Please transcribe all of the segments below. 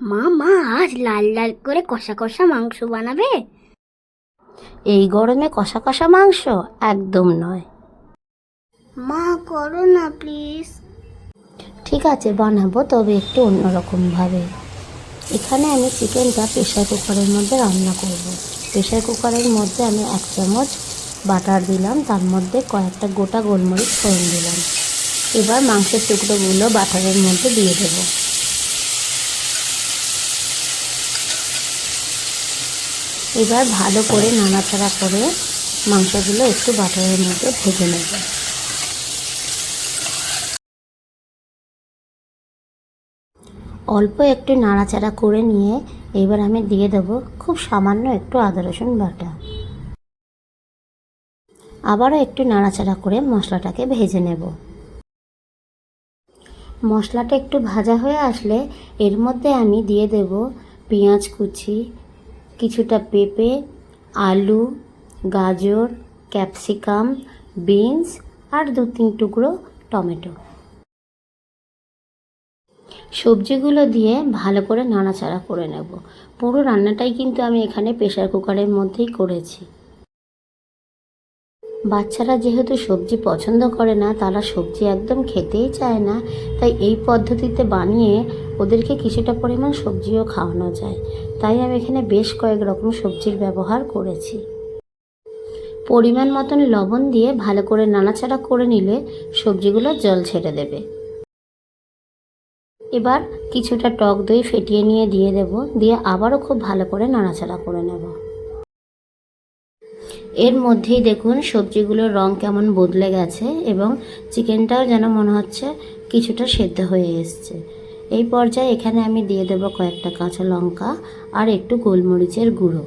মা মা আজ লাল লাল করে কষা কষা মাংস বানাবে? এই গরমে কষা কষা মাংস একদম নয়। মা করো না প্লিজ ঠিক আছে বানাবো তবে একটু অন্যরকমভাবে। এখানে আমি চিকেনটা প্রেশার কুকারের মধ্যে রান্না করব। প্রেশার কুকারের মধ্যে আমি এক চামচ বাটার দিলাম তার মধ্যে কয়েকটা গোটা গোলমরিচ ফোড়ন দিলাম। এবার মাংসের টুকরোগুলো বাটারের মধ্যে দিয়ে দেব। এবার ভালো করে নাড়াচাড়া করে মাংসগুলো একটু বাটারের মধ্যে ভেজে নেব। অল্প একটু নাড়াচাড়া করে নিয়ে এবার আমি দিয়ে দেব খুব সামান্য একটু আদা, রসুন বাটা। আবারও একটু নাড়াচাড়া করে মশলাটাকে ভেজে নেব। মশলাটা একটু ভাজা হয়ে আসলে এর মধ্যে আমি দিয়ে দেব পেঁয়াজ কুচি কিছুটা পেঁপে, আলু, গাজর, ক্যাপসিকাম, বিনস আর দু তিন টুকরো টমেটো। সবজিগুলো দিয়ে ভালো করে নাড়াচাড়া করে নেব। পুরো রান্নাটাই কিন্তু আমি এখানে প্রেশার কুকারের মধ্যেই করেছি। বাচ্চারা যেহেতু সবজি পছন্দ করে না, তারা সবজি একদম খেতেই চায় না। তাই এই পদ্ধতিতে বানিয়ে ওদেরকে কিছুটা পরিমাণ সবজিও খাওয়ানো যায়। তাই আমি এখানে বেশ কয়েক রকম সবজির ব্যবহার করেছি। পরিমাণ মতন লবণ দিয়ে ভালো করে নাড়াচাড়া করে নিলে সবজিগুলো জল ছেড়ে দেবে। এবার কিছুটা টক দই ফেটিয়ে নিয়ে দিয়ে দেব, দিয়ে আবারও খুব ভালো করে নাড়াচাড়া করে নেব। এর মধ্যেই দেখুন, সবজিগুলোর রং কেমন বদলে গেছে এবং চিকেনটাও যেন মনে হচ্ছে কিছুটা সেদ্ধ হয়ে এসছে। এই পর্যায়ে এখানে আমি দিয়ে দেব কয়েকটা কাঁচা লঙ্কা আর একটু গোলমরিচের গুঁড়ো।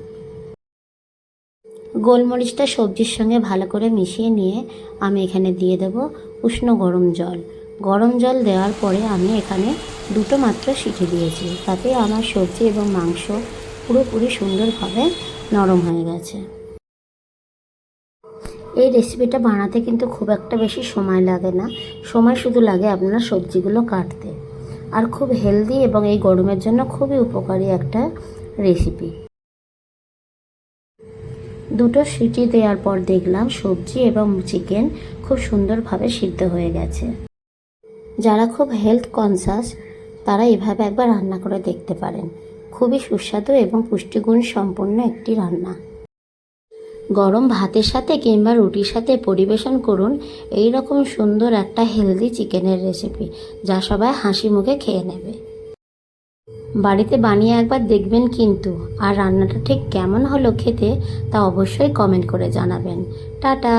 গোলমরিচটা সবজির সঙ্গে ভালো করে মিশিয়ে নিয়ে আমি এখানে দিয়ে দেব উষ্ণ গরম জল। গরম জল দেওয়ার পরে আমি এখানে দুটো মাত্র সিটি দিয়েছি। তাতে আমার সবজি এবং মাংস পুরোপুরি সুন্দরভাবে নরম হয়ে গেছে। এই রেসিপিটা বানাতে কিন্তু খুব একটা বেশি সময় লাগে না। সময় শুধু লাগে আপনার সবজিগুলো কাটতে। আর খুব হেলদি এবং এই গরমের জন্য খুবই উপকারী একটা রেসিপি দুটো সিটি দেওয়ার পর দেখলাম সবজি এবং চিকেন খুব সুন্দরভাবে সিদ্ধ হয়ে গেছে। যারা খুব হেলথ কনসাস তারা এভাবে একবার রান্না করে দেখতে পারেন। খুবই সুস্বাদু এবং পুষ্টিগুণ সম্পন্ন একটি রান্না। গরম ভাতের সাথে কিংবা রুটির সাথে পরিবেশন করুন এই রকম সুন্দর একটা হেলদি চিকেনের রেসিপি যা সবাই হাসি মুখে খেয়ে নেবে। বাড়িতে বানিয়ে একবার দেখবেন কিন্তু, আর রান্নাটা ঠিক কেমন হলো খেতে তা অবশ্যই কমেন্ট করে জানাবেন। টাটা!